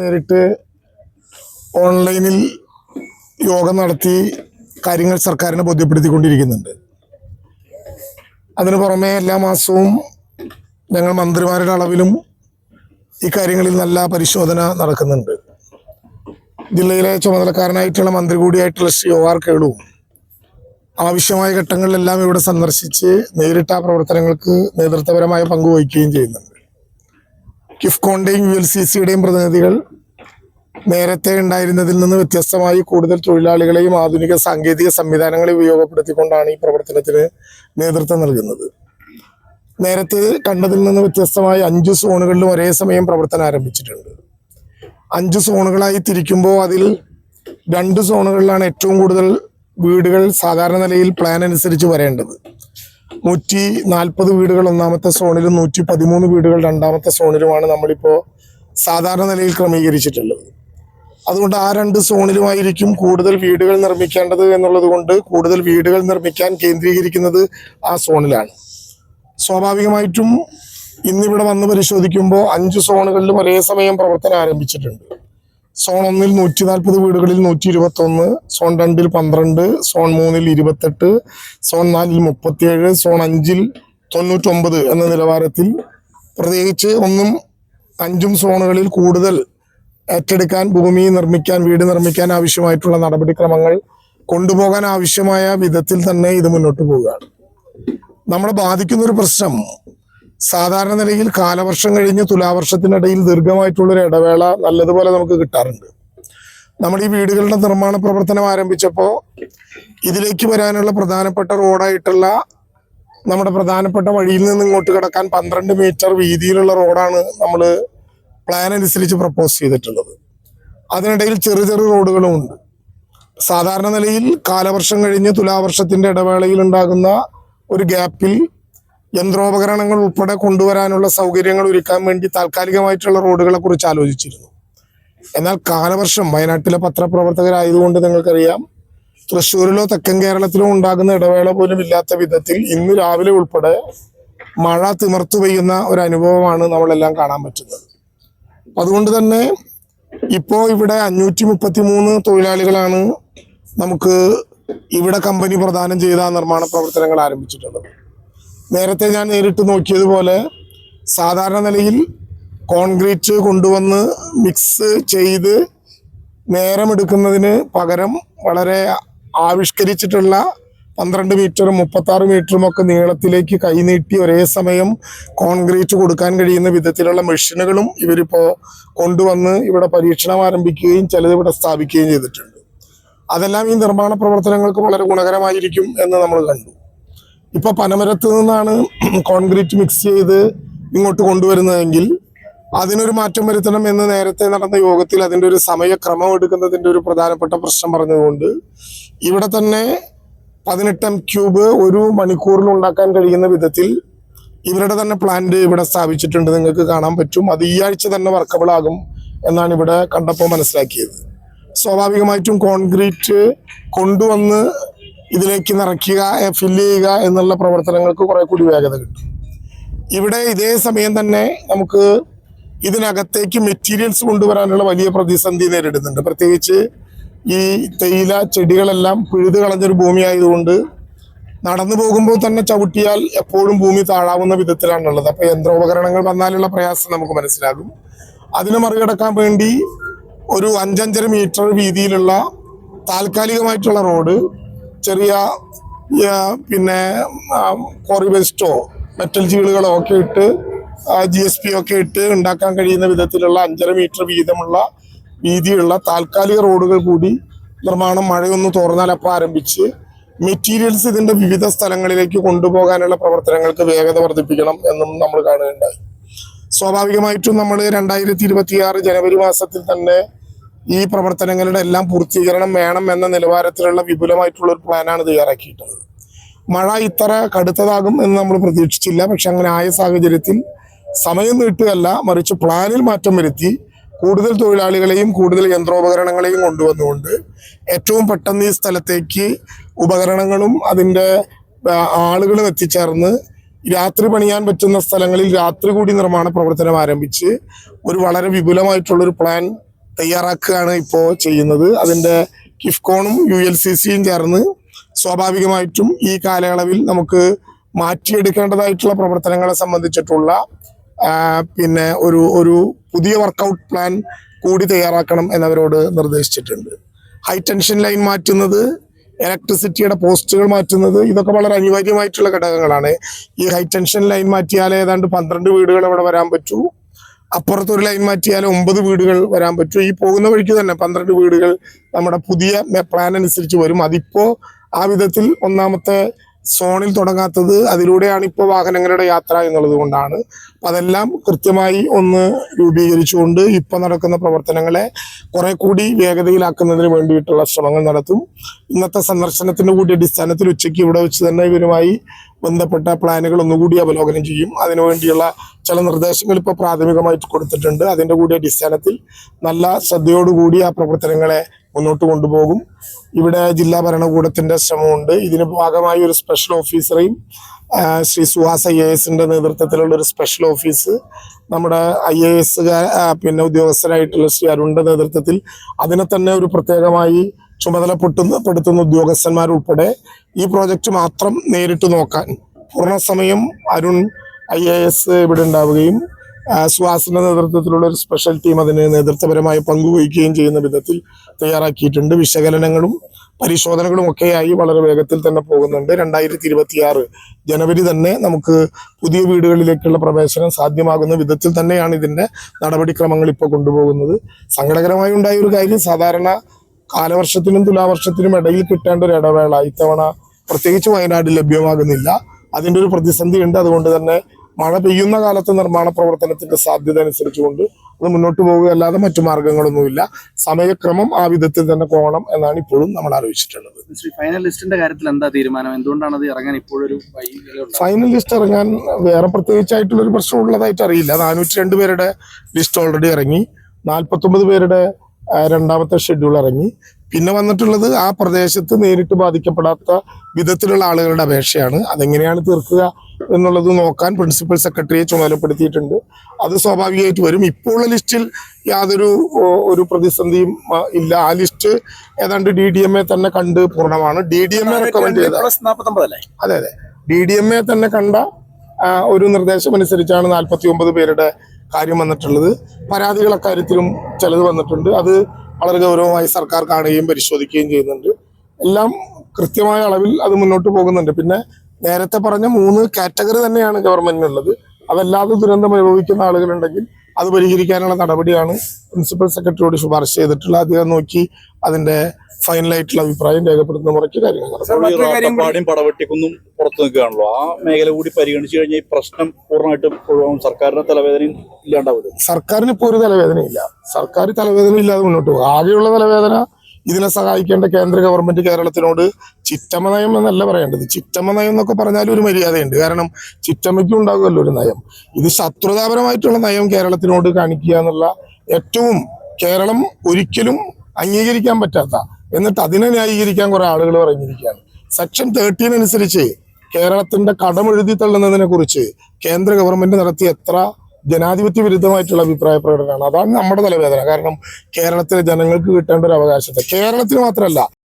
നേരിട്ട് ഓൺലൈനിൽ യോഗം നടത്തി കാര്യങ്ങൾ സർക്കാരിനെ ബോധ്യപ്പെടുത്തിക്കൊണ്ടിരിക്കുന്നുണ്ട്. അതിനു പുറമെ എല്ലാ മാസവും ഞങ്ങൾ മന്ത്രിമാരുടെ അളവിലും ഈ കാര്യങ്ങളിൽ നല്ല പരിശോധന നടക്കുന്നുണ്ട്. ജില്ലയിലെ ചുമതലക്കാരനായിട്ടുള്ള മന്ത്രി കൂടിയായിട്ടുള്ള ശ്രീ ഒ ആർ കേളു ആവശ്യമായ ഘട്ടങ്ങളിലെല്ലാം ഇവിടെ സന്ദർശിച്ച് നേരിട്ട് ആ പ്രവർത്തനങ്ങൾക്ക് നേതൃത്വപരമായ പങ്കുവഹിക്കുകയും ചെയ്യുന്നുണ്ട്. കിഫ്കോണിന്റെയും യു എൽ സി സിയുടെയും പ്രതിനിധികൾ നേരത്തെ ഉണ്ടായിരുന്നതിൽ നിന്ന് വ്യത്യസ്തമായി കൂടുതൽ തൊഴിലാളികളെയും ആധുനിക സാങ്കേതിക സംവിധാനങ്ങളെ ഉപയോഗപ്പെടുത്തിക്കൊണ്ടാണ് ഈ പ്രവർത്തനത്തിന് നേതൃത്വം നൽകുന്നത്. നേരത്തെ കണ്ടതിൽ നിന്ന് വ്യത്യസ്തമായി അഞ്ച് സോണുകളിലും ഒരേ സമയം പ്രവർത്തനം ആരംഭിച്ചിട്ടുണ്ട്. അഞ്ച് സോണുകളായി തിരിക്കുമ്പോൾ അതിൽ രണ്ട് സോണുകളിലാണ് ഏറ്റവും കൂടുതൽ വീടുകൾ സാധാരണ നിലയിൽ പ്ലാൻ അനുസരിച്ച് വരേണ്ടത്. നൂറ്റി നാൽപ്പത് വീടുകൾ ഒന്നാമത്തെ സോണിലും നൂറ്റി പതിമൂന്ന് വീടുകൾ രണ്ടാമത്തെ സോണിലുമാണ് നമ്മളിപ്പോൾ സാധാരണ നിലയിൽ ക്രമീകരിച്ചിട്ടുള്ളത്. അതുകൊണ്ട് ആ രണ്ട് സോണിലുമായിരിക്കും കൂടുതൽ വീടുകൾ നിർമ്മിക്കേണ്ടത് എന്നുള്ളത് കൊണ്ട് കൂടുതൽ വീടുകൾ നിർമ്മിക്കാൻ കേന്ദ്രീകരിക്കുന്നത് ആ സോണിലാണ്. സ്വാഭാവികമായിട്ടും ഇന്നിവിടെ വന്ന് പരിശോധിക്കുമ്പോൾ അഞ്ച് സോണുകളിലും ഒരേ സമയം പ്രവർത്തനം ആരംഭിച്ചിട്ടുണ്ട്. സോൺ ഒന്നിൽ നൂറ്റി നാൽപ്പത് വീടുകളിൽ നൂറ്റി ഇരുപത്തി ഒന്ന് സോൺ രണ്ടിൽ പന്ത്രണ്ട് സോൺ മൂന്നിൽ ഇരുപത്തെട്ട് സോൺ നാലിൽ മുപ്പത്തിയേഴ് സോൺ അഞ്ചിൽ തൊണ്ണൂറ്റൊമ്പത് എന്ന നിലവാരത്തിൽ പ്രത്യേകിച്ച് ഒന്നും അഞ്ചും സോണുകളിൽ കൂടുതൽ ഏറ്റെടുക്കാൻ ഭൂമി നിർമ്മിക്കാൻ വീട് നിർമ്മിക്കാൻ ആവശ്യമായിട്ടുള്ള നടപടിക്രമങ്ങൾ കൊണ്ടുപോകാൻ ആവശ്യമായ വിധത്തിൽ തന്നെ ഇത് മുന്നോട്ട് പോവുകയാണ്. നമ്മളെ ബാധിക്കുന്ന ഒരു പ്രശ്നം സാധാരണ നിലയിൽ കാലവർഷം കഴിഞ്ഞ് തുലാവർഷത്തിനിടയിൽ ദീർഘമായിട്ടുള്ളൊരു ഇടവേള നല്ലതുപോലെ നമുക്ക് കിട്ടാറുണ്ട്. നമ്മൾ ഈ വീടുകളുടെ നിർമ്മാണ പ്രവർത്തനം ആരംഭിച്ചപ്പോൾ ഇതിലേക്ക് വരാനുള്ള പ്രധാനപ്പെട്ട റോഡായിട്ടുള്ള നമ്മുടെ പ്രധാനപ്പെട്ട വഴിയിൽ നിന്ന് ഇങ്ങോട്ട് കിടക്കാൻ പന്ത്രണ്ട് മീറ്റർ വീതിയിലുള്ള റോഡാണ് നമ്മൾ പ്ലാൻ അനുസരിച്ച് പ്രപ്പോസ് ചെയ്തിട്ടുള്ളത്. അതിനിടയിൽ ചെറു ചെറു റോഡുകളും ഉണ്ട്. സാധാരണ നിലയിൽ കാലവർഷം കഴിഞ്ഞ് തുലാവർഷത്തിന്റെ ഇടവേളയിൽ ഉണ്ടാകുന്ന ഒരു ഗ്യാപ്പിൽ യന്ത്രോപകരണങ്ങൾ ഉൾപ്പെടെ കൊണ്ടുവരാനുള്ള സൗകര്യങ്ങൾ ഒരുക്കാൻ വേണ്ടി താൽക്കാലികമായിട്ടുള്ള റോഡുകളെ കുറിച്ച് ആലോചിച്ചിരുന്നു. എന്നാൽ കാലവർഷം വയനാട്ടിലെ പത്രപ്രവർത്തകരായതുകൊണ്ട് നിങ്ങൾക്കറിയാം തൃശ്ശൂരിലോ തെക്കൻ കേരളത്തിലോ ഉണ്ടാകുന്ന ഇടവേള പോലും ഇല്ലാത്ത വിധത്തിൽ ഇന്ന് രാവിലെ ഉൾപ്പെടെ മഴ തിമർത്തു പെയ്യുന്ന ഒരു അനുഭവമാണ് നമ്മളെല്ലാം കാണാൻ പറ്റുന്നത്. അതുകൊണ്ട് തന്നെ ഇപ്പോൾ ഇവിടെ അഞ്ഞൂറ്റി മുപ്പത്തി മൂന്ന് തൊഴിലാളികളാണ് നമുക്ക് ഇവിടെ കമ്പനി പ്രദാനം ചെയ്ത നിർമ്മാണ പ്രവർത്തനങ്ങൾ ആരംഭിച്ചിട്ടുള്ളത്. നേരത്തെ ഞാൻ നേരിട്ട് നോക്കിയതുപോലെ സാധാരണ നിലയിൽ കോൺക്രീറ്റ് കൊണ്ടുവന്ന് മിക്സ് ചെയ്ത് നേരമെടുക്കുന്നതിന് പകരം വളരെ ആവിഷ്കരിച്ചിട്ടുള്ള പന്ത്രണ്ട് മീറ്ററും മുപ്പത്തി ആറ് മീറ്ററും ഒക്കെ നീളത്തിലേക്ക് കൈനീട്ടി ഒരേ സമയം കോൺക്രീറ്റ് കൊടുക്കാൻ കഴിയുന്ന വിധത്തിലുള്ള മെഷീനുകളും ഇവരിപ്പോൾ കൊണ്ടുവന്ന് ഇവിടെ പരീക്ഷണം ആരംഭിക്കുകയും ചിലത് ഇവിടെ സ്ഥാപിക്കുകയും ചെയ്തിട്ടുണ്ട്. അതെല്ലാം ഈ നിർമ്മാണ പ്രവർത്തനങ്ങൾക്ക് വളരെ ഗുണകരമായിരിക്കും എന്ന് നമ്മൾ കണ്ടു. ഇപ്പൊ പനമരത്ത് നിന്നാണ് കോൺക്രീറ്റ് മിക്സ് ചെയ്ത് ഇങ്ങോട്ട് കൊണ്ടുവരുന്നതെങ്കിൽ അതിനൊരു മാറ്റം വരുത്തണം എന്ന് നേരത്തെ നടന്ന യോഗത്തിൽ അതിന്റെ ഒരു സമയക്രമം എടുക്കുന്നതിന്റെ ഒരു പ്രധാനപ്പെട്ട പ്രശ്നം പറഞ്ഞതുകൊണ്ട് ഇവിടെ തന്നെ പതിനെട്ട് എം ക്യൂബ് ഒരു മണിക്കൂറിൽ ഉണ്ടാക്കാൻ കഴിയുന്ന വിധത്തിൽ ഇവരുടെ തന്നെ പ്ലാന്റ് ഇവിടെ സ്ഥാപിച്ചിട്ടുണ്ട്. നിങ്ങൾക്ക് കാണാൻ പറ്റും. അത് ഈ ആഴ്ച തന്നെ വർക്കബിൾ ആകും എന്നാണ് ഇവിടെ കണ്ടപ്പോൾ മനസ്സിലാക്കിയത്. സ്വാഭാവികമായിട്ടും കോൺക്രീറ്റ് കൊണ്ടുവന്ന് ഇതിലേക്ക് നിറയ്ക്കുക ഫില്ല് ചെയ്യുക എന്നുള്ള പ്രവർത്തനങ്ങൾക്ക് കുറെ കൂടി വേഗത കിട്ടും. ഇവിടെ ഇതേ സമയം തന്നെ നമുക്ക് ഇതിനകത്തേക്ക് മെറ്റീരിയൽസ് കൊണ്ടുവരാനുള്ള വലിയ പ്രതിസന്ധി നേരിടുന്നുണ്ട്. പ്രത്യേകിച്ച് ഈ തേയില ചെടികളെല്ലാം പിഴുത് കളഞ്ഞൊരു ഭൂമി ആയതുകൊണ്ട് നടന്നു പോകുമ്പോൾ തന്നെ ചവിട്ടിയാൽ എപ്പോഴും ഭൂമി താഴാവുന്ന വിധത്തിലാണുള്ളത്. അപ്പൊ യന്ത്രോപകരണങ്ങൾ വന്നാലുള്ള പ്രയാസം നമുക്ക് മനസ്സിലാകും. അതിനെ മറികടക്കാൻ വേണ്ടി ഒരു അഞ്ചഞ്ചര മീറ്റർ വീതിയിലുള്ള താൽക്കാലികമായിട്ടുള്ള റോഡ് ചെറിയ പിന്നെ കോറി വേസ്റ്റോ മെറ്റൽ ജീളുകളോ ഒക്കെ ഇട്ട് ജി എസ് പി ഒക്കെ ഇട്ട് ഉണ്ടാക്കാൻ കഴിയുന്ന വിധത്തിലുള്ള അഞ്ചര മീറ്റർ വീതമുള്ള വീതിയുള്ള താൽക്കാലിക റോഡുകൾ കൂടി നിർമ്മാണം മഴയൊന്ന് തോർന്നാൽ അപ്പം ആരംഭിച്ച്. മെറ്റീരിയൽസ് ഇതിന്റെ വിവിധ സ്ഥലങ്ങളിലേക്ക് കൊണ്ടുപോകാനുള്ള പ്രവർത്തനങ്ങൾക്ക് വേഗത വർദ്ധിപ്പിക്കണം എന്നും നമ്മൾ കാണുകയുണ്ടായി. സ്വാഭാവികമായിട്ടും നമ്മൾ രണ്ടായിരത്തി ഇരുപത്തിയാറ് ജനുവരി മാസത്തിൽ തന്നെ ഈ പ്രവർത്തനങ്ങളുടെ എല്ലാം പൂർത്തീകരണം വേണം എന്ന നിലവാരത്തിലുള്ള വിപുലമായിട്ടുള്ള ഒരു പ്ലാനാണ് തയ്യാറാക്കിയിട്ടുള്ളത്. മഴ ഇത്ര കടുത്തതാകും എന്ന് നമ്മൾ പ്രതീക്ഷിച്ചില്ല. പക്ഷെ അങ്ങനെ ആയ സാഹചര്യത്തിൽ സമയം നീട്ടുകയല്ല മറിച്ച് പ്ലാനിൽ മാറ്റം വരുത്തി കൂടുതൽ തൊഴിലാളികളെയും കൂടുതൽ യന്ത്രോപകരണങ്ങളെയും കൊണ്ടുവന്നുകൊണ്ട് ഏറ്റവും പെട്ടെന്ന് ഈ സ്ഥലത്തേക്ക് ഉപകരണങ്ങളും അതിന്റെ ആളുകളും എത്തിച്ചേർന്ന് രാത്രി പണിയാൻ പറ്റുന്ന സ്ഥലങ്ങളിൽ രാത്രി കൂടി നിർമ്മാണ പ്രവർത്തനം ആരംഭിച്ച് ഒരു വളരെ വിപുലമായിട്ടുള്ളൊരു പ്ലാൻ തയ്യാറാക്കുകയാണ് ഇപ്പോൾ ചെയ്യുന്നത്. അതിന്റെ കിഫ്കോണും യു എൽ സി സിയും ചേർന്ന് സ്വാഭാവികമായിട്ടും ഈ കാലയളവിൽ നമുക്ക് മാറ്റിയെടുക്കേണ്ടതായിട്ടുള്ള പ്രവർത്തനങ്ങളെ സംബന്ധിച്ചിട്ടുള്ള പിന്നെ ഒരു ഒരു പുതിയ വർക്കൗട്ട് പ്ലാൻ കൂടി തയ്യാറാക്കണം എന്നവരോട് നിർദ്ദേശിച്ചിട്ടുണ്ട്. ഹൈ ടെൻഷൻ ലൈൻ മാറ്റുന്നത് ഇലക്ട്രിസിറ്റിയുടെ പോസ്റ്റുകൾ മാറ്റുന്നത് ഇതൊക്കെ വളരെ അനിവാര്യമായിട്ടുള്ള ഘടകങ്ങളാണ്. ഈ ഹൈ ടെൻഷൻ ലൈൻ മാറ്റിയാൽ ഏതാണ്ട് പന്ത്രണ്ട് വീടുകൾ അവിടെ വരാൻ പറ്റൂ. അപ്പുറത്ത് ഒരു ലൈൻ മാറ്റിയാൽ ഒമ്പത് വീടുകൾ വരാൻ പറ്റും. ഈ പോകുന്ന വഴിക്ക് തന്നെ പന്ത്രണ്ട് വീടുകൾ നമ്മുടെ പുതിയ പ്ലാൻ അനുസരിച്ച് വരും. അതിപ്പോ ആ വിധത്തിൽ ഒന്നാമത്തെ സോണിൽ തുടങ്ങാത്തത് അതിലൂടെയാണ് ഇപ്പോൾ വാഹനങ്ങളുടെ യാത്ര എന്നുള്ളത് കൊണ്ടാണ്. അതെല്ലാം കൃത്യമായി ഒന്ന് രൂപീകരിച്ചുകൊണ്ട് ഇപ്പൊ നടക്കുന്ന പ്രവർത്തനങ്ങളെ കുറെ കൂടി വേഗതയിലാക്കുന്നതിന് വേണ്ടിയിട്ടുള്ള ശ്രമങ്ങൾ നടത്തും. ഇന്നത്തെ സന്ദർശനത്തിന്റെ കൂടി അടിസ്ഥാനത്തിൽ ഉച്ചയ്ക്ക് ഇവിടെ വെച്ച് തന്നെ ഇവരുമായി ബന്ധപ്പെട്ട പ്ലാനുകൾ ഒന്നുകൂടി അവലോകനം ചെയ്യും. അതിനുവേണ്ടിയുള്ള ചില നിർദ്ദേശങ്ങൾ ഇപ്പോൾ പ്രാഥമികമായിട്ട് കൊടുത്തിട്ടുണ്ട്. അതിന്റെ കൂടി അടിസ്ഥാനത്തിൽ നല്ല ശ്രദ്ധയോടുകൂടി ആ പ്രവർത്തനങ്ങളെ മുന്നോട്ട് കൊണ്ടുപോകും. ഇവിടെ ജില്ലാ ഭരണകൂടത്തിന്റെ ശ്രമമുണ്ട്. ഇതിന് ഭാഗമായി ഒരു സ്പെഷ്യൽ ഓഫീസറെയും ശ്രീ സുഹാസ് ഐ എ എസിന്റെ നേതൃത്വത്തിലുള്ള ഒരു സ്പെഷ്യൽ ഓഫീസ് നമ്മുടെ ഐ എ എസ് പിന്നെ ഉദ്യോഗസ്ഥരായിട്ടുള്ള ശ്രീ അരുണിന്റെ നേതൃത്വത്തിൽ അതിനെ തന്നെ ഒരു പ്രത്യേകമായി ചുമതലപ്പെട്ടുന്ന പെടുത്തുന്ന ഉദ്യോഗസ്ഥന്മാരുൾപ്പെടെ ഈ പ്രോജക്റ്റ് മാത്രം നേരിട്ട് നോക്കാൻ. പൂർണസമയം അരുൺ ഐ എ എസ് ഇവിടെ ഉണ്ടാവുകയും സുഹാസിന്റെ നേതൃത്വത്തിലുള്ള ഒരു സ്പെഷ്യൽ ടീം അതിന് നേതൃത്വപരമായി പങ്കുവഹിക്കുകയും ചെയ്യുന്ന വിധത്തിൽ തയ്യാറാക്കിയിട്ടുണ്ട്. വിശകലനങ്ങളും പരിശോധനകളും ഒക്കെയായി വളരെ വേഗത്തിൽ തന്നെ പോകുന്നുണ്ട്. രണ്ടായിരത്തി ഇരുപത്തിയാറ് ജനുവരി തന്നെ നമുക്ക് പുതിയ വീടുകളിലേക്കുള്ള പ്രവേശനം സാധ്യമാകുന്ന വിധത്തിൽ തന്നെയാണ് ഇതിന്റെ നടപടിക്രമങ്ങൾ ഇപ്പോൾ കൊണ്ടുപോകുന്നത്. സങ്കടകരമായി ഉണ്ടായ ഒരു കാര്യം സാധാരണ കാലവർഷത്തിനും തുലാവർഷത്തിനും ഇടയിൽ കിട്ടേണ്ട ഒരു ഇടവേള. ഇത്തവണ പ്രത്യേകിച്ച് വയനാട് ലഭ്യമാകുന്നില്ല. അതിന്റെ ഒരു പ്രതിസന്ധി ഉണ്ട്. അതുകൊണ്ട് തന്നെ മഴ പെയ്യുന്ന കാലത്ത് നിർമ്മാണ പ്രവർത്തനത്തിന്റെ സാധ്യത അനുസരിച്ചുകൊണ്ട് അത് മുന്നോട്ട് പോവുകയല്ലാതെ മറ്റു മാർഗങ്ങളൊന്നുമില്ല. സമയക്രമം ആ വിധത്തിൽ തന്നെ പോകണം എന്നാണ് ഇപ്പോഴും നമ്മൾ ആലോചിച്ചിട്ടുള്ളത്. ഫൈനൽ ലിസ്റ്റിന്റെ കാര്യത്തിൽ എന്താ തീരുമാനം? എന്തുകൊണ്ടാണ് അത് ഇറങ്ങാൻ ഇപ്പോഴൊരു? ഫൈനൽ ലിസ്റ്റ് ഇറങ്ങാൻ വേറെ പ്രത്യേകിച്ചായിട്ടുള്ള ഒരു പ്രശ്നം ഉള്ളതായിട്ട് അറിയില്ല. നാനൂറ്റി രണ്ട് പേരുടെ ലിസ്റ്റ് ഓൾറെഡി ഇറങ്ങി. നാൽപ്പത്തൊമ്പത് പേരുടെ രണ്ടാമത്തെ ഷെഡ്യൂൾ ഇറങ്ങി. പിന്നെ വന്നിട്ടുള്ളത് ആ പ്രദേശത്ത് നേരിട്ട് ബാധിക്കപ്പെടാത്ത വിധത്തിലുള്ള ആളുകളുടെ അപേക്ഷയാണ്. അതെങ്ങനെയാണ് തീർക്കുക? എന്നുള്ളത് നോക്കാൻ പ്രിൻസിപ്പൽ സെക്രട്ടറിയെ ചുമതലപ്പെടുത്തിയിട്ടുണ്ട്. അത് സ്വാഭാവികമായിട്ട് വരും. ഇപ്പോൾ ഉള്ള ലിസ്റ്റിൽ യാതൊരു ഒരു പ്രതിസന്ധിയും ഇല്ല. ആ ലിസ്റ്റ് ഏതാണ്ട് ഡി ഡി എം എ തന്നെ കണ്ട് പൂർണമാണ്. D D M A recommend ചെയ്ത അതെ അതെ. ഡി ഡി എം എ തന്നെ കണ്ട ഒരു നിർദ്ദേശം അനുസരിച്ചാണ് നാൽപ്പത്തി ഒമ്പത് പേരുടെ കാര്യം വന്നിട്ടുള്ളത്. പരാതികൾ കാര്യത്തിലും ചിലത് വന്നിട്ടുണ്ട്. അത് വളരെ ഗൗരവമായി സർക്കാർ കാണുകയും പരിശോധിക്കുകയും ചെയ്യുന്നുണ്ട്. എല്ലാം കൃത്യമായ അളവിൽ അത് മുന്നോട്ട് പോകുന്നുണ്ട്. പിന്നെ നേരത്തെ പറഞ്ഞ മൂന്ന് കാറ്റഗറി തന്നെയാണ് ഗവൺമെന്റിനുള്ളത്. അതല്ലാതെ ദുരന്തം അനുഭവിക്കുന്ന ആളുകളുണ്ടെങ്കിൽ അത് പരിഹരിക്കാനുള്ള നടപടിയാണ് പ്രിൻസിപ്പൽ സെക്രട്ടറിയോട് ശുപാർശ ചെയ്തിട്ടുള്ള അദ്ദേഹം നോക്കി അതിന്റെ ഫൈനലായിട്ടുള്ള അഭിപ്രായം രേഖപ്പെടുത്തുന്ന മുറയ്ക്ക് കാര്യങ്ങൾ പടവെട്ടിക്കുന്നും പുറത്തു നിൽക്കുകയാണല്ലോ. ആ മേഖല കൂടി പരിഗണിച്ചു കഴിഞ്ഞാൽ ഈ പ്രശ്നം പൂർണമായിട്ടും ഒഴിവാകും. സർക്കാരിന്റെ തലവേദനയും ഇല്ലാണ്ടാവില്ല സർക്കാരിന് ഇപ്പോൾ ഒരു തലവേദനയില്ല. സർക്കാർ തലവേദന ഇല്ലാതെ മുന്നോട്ട് പോകും. ആകെയുള്ള തലവേദന ഇതിനെ സഹായിക്കേണ്ട കേന്ദ്ര ഗവൺമെന്റ് കേരളത്തിനോട് ചിറ്റമ്മ നയം എന്നല്ല പറയേണ്ടത്. ചിറ്റമ്മ നയം എന്നൊക്കെ പറഞ്ഞാൽ ഒരു മര്യാദയുണ്ട്. കാരണം ചിറ്റമ്മയ്ക്കും ഉണ്ടാകുമല്ലോ ഒരു നയം. ഇത് ശത്രുതാപരമായിട്ടുള്ള നയം കേരളത്തിനോട് കാണിക്കുക എന്നുള്ള ഏറ്റവും കേരളം ഒരിക്കലും അംഗീകരിക്കാൻ പറ്റാത്ത എന്നിട്ട് അതിനെ ന്യായീകരിക്കാൻ കുറെ ആളുകൾ പറഞ്ഞിരിക്കുകയാണ്. സെക്ഷൻ തേർട്ടീൻ അനുസരിച്ച് കേരളത്തിന്റെ കടമെഴുതി തള്ളുന്നതിനെ കുറിച്ച് കേന്ദ്ര ഗവൺമെന്റ് നടത്തിയ എത്ര ജനാധിപത്യ വിരുദ്ധമായിട്ടുള്ള അഭിപ്രായ പ്രകടനമാണ്. അതാണ് നമ്മുടെ തലവേദന. കാരണം കേരളത്തിലെ ജനങ്ങൾക്ക് കിട്ടേണ്ട ഒരു അവകാശത്തെ. കേരളത്തിന് മാത്രമല്ല